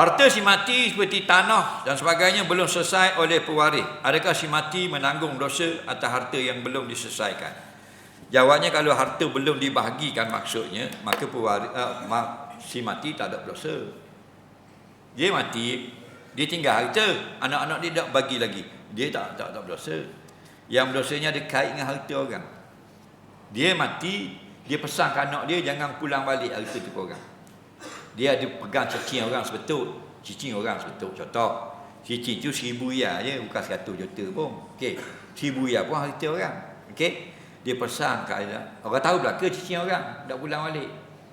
Harta si mati seperti tanah dan sebagainya belum selesai oleh pewaris. Adakah si mati menanggung dosa atas harta yang belum diselesaikan? Jawabnya kalau harta belum dibahagikan maksudnya, maka pewaris, uh, si mati tak ada dosa. Dia mati, dia tinggal harta, anak-anak dia tak bagi lagi. Dia tak tak tak berdosa. Yang berdosanya ada kait dengan harta orang. Dia mati, dia pesan ke anak dia jangan pulang balik harta tu ke orang. Dia ada pegang cicing orang sebetul. Cicing orang sebetul. Contoh. Cicing tu seribu ya je. Bukan seratus juta pun. Okey. Seribu ya pun harta orang. Okey. Dia pesan ke anak. Orang tahu belaka cicing orang. Tak pulang balik.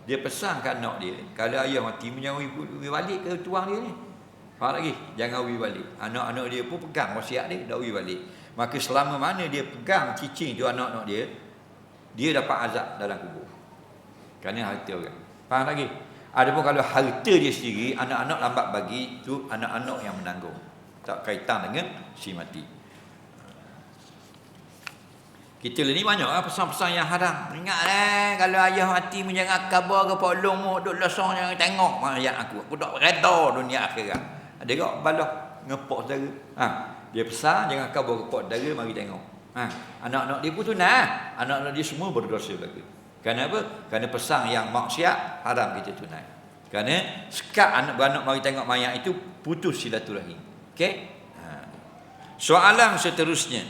Dia pesan ke anak dia. Kalau ayah mati, jangan pergi balik ke tuang dia ni. Faham lagi? Jangan pergi balik. Anak-anak dia pun pegang wasiat dia. Tak pergi balik. Maka selama mana dia pegang cicing tu anak-anak dia. Dia dapat azab dalam kubur. Kerana harta orang. Faham lagi? Adapun kalau harta dia sendiri, anak-anak lambat bagi, tu anak-anak yang menanggung. Tak kaitan dengan si mati. Kita ni banyak lah pesan-pesan yang haram. Ingat eh, kalau ayah mati menjangan kabar ke Pak Long mu, duk lesong jangan tengok ayat aku. Aku tak reda dunia akhirat. Ada tak balah ngepok saudara. Ha, dia pesan jangan kabar ke Pak saudara, mari tengok. Ha, anak-anak dia pun tunai. Anak-anak dia semua berdosa lagi. Kerana apa? Kerana pesan yang maksiat haram kita tunai. Kerana sekat anak beranak mari tengok mayat itu putus silaturahim. Okey? Ha. Soalan seterusnya.